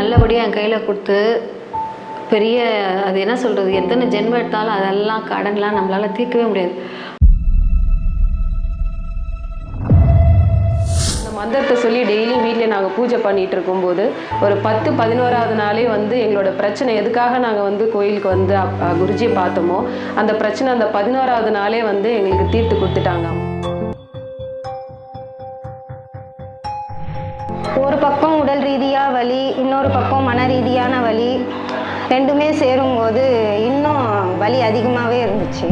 நல்லபடியாக என் கையில் கொடுத்து பெரிய அது என்ன சொல்கிறது எத்தனை ஜென்மம் எடுத்தாலும் அதெல்லாம் கடன்லாம் நம்மளால் தீர்க்கவே முடியாது. மந்திரத்தை சொல்லி டெய்லி வீட்டில் நாங்கள் பூஜை பண்ணிட்டு இருக்கும்போது ஒரு பத்து பதினோராவது நாளே வந்து எங்களோட பிரச்சனை எதுக்காக நாங்கள் வந்து கோயிலுக்கு வந்து குருஜியை பார்த்தோமோ அந்த பிரச்சனை அந்த பதினோராவது நாளே வந்து எங்களுக்கு தீர்த்து கொடுத்துட்டாங்க. உடல் ரீதியாக வலி இன்னொரு பக்கம் மன ரீதியான வலி ரெண்டுமே சேரும்போது இன்னும் வலி அதிகமாகவே இருந்துச்சு.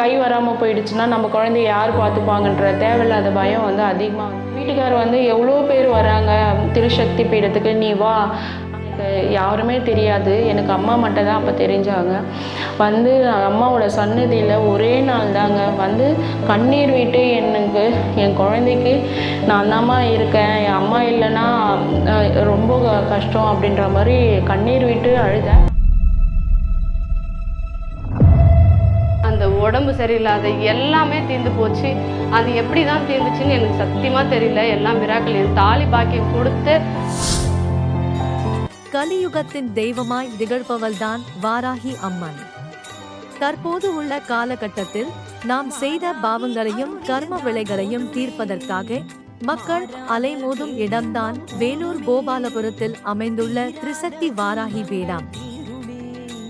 கை வராமல் போயிடுச்சுன்னா நம்ம குழந்தைய யார் பார்த்துப்பாங்கன்ற தேவையில்லாத பயம் வந்து அதிகமாக வீட்டுக்கார் வந்து எவ்வளோ பேர் வராங்க? திருசக்தி பீடத்துக்கு நீ வா. எனக்கு யாருமே தெரியாது. எனக்கு அம்மா மட்டும் தான் அப்போ தெரிஞ்சாங்க. வந்து அம்மாவோட சன்னதியில் ஒரே நாள் தாங்க. வந்து கண்ணீர் விட்டு எனக்கு என் குழந்தைக்கு நான் தாம்மா இருக்கேன். என் அம்மா இல்லைன்னா ரொம்ப கஷ்டம் அப்படின்ற மாதிரி கண்ணீர் விட்டு அழுதேன். அந்த உடம்பு சரியில்லாத எல்லாமே தீர்ந்து போச்சு. அது எப்படி தான் தீர்ந்துச்சுன்னு எனக்கு சத்தியமாக தெரியல. எல்லாம் மிராக்கள் என் தாலி பாக்கியம் கொடுத்து கலியுகத்தின் தெய்வமாய் திகழ்பவள்தான் வாராகி அம்மன். தற்போது உள்ள காலகட்டத்தில் நாம் செய்த பாவங்களையும் கர்ம விளைகளையும் தீர்ப்பதற்காக மக்கள் அலைமோதும் இடம்தான் வேலூர் கோபாலபுரத்தில் அமைந்துள்ள திரிசக்தி வாராகி பீடம்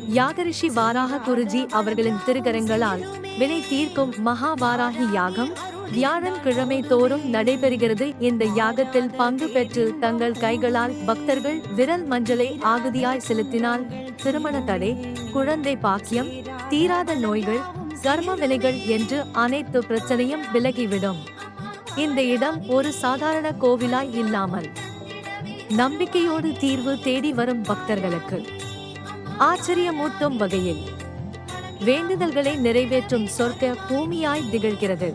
யாகரிஷி வாராக குருஜி அவர்களின் திருக்கரங்களால் வினை தீர்க்கும் மகாவாராகி யாகம் வியாழன் கிழமை தோறும் நடைபெறுகிறது. இந்த யாகத்தில் பங்கு பெற்று தங்கள் கைகளால் பக்தர்கள் விரல் மஞ்சளை ஆகுதியாய் செலுத்தினால் திருமண தடை குழந்தை பாக்கியம் தீராத நோய்கள் கர்ம விலைகள் என்று அனைத்து பிரச்சனையும் விலகிவிடும். இந்த இடம் ஒரு சாதாரண கோவிலாய் இல்லாமல் நம்பிக்கையோடு தீர்வு தேடி வரும் பக்தர்களுக்கு. ஆச்சரியமூட்டும் வகையில் வேண்டுதல்களை நிறைவேற்றும் சொர்க்க பூமியாய் திகழ்கிறது.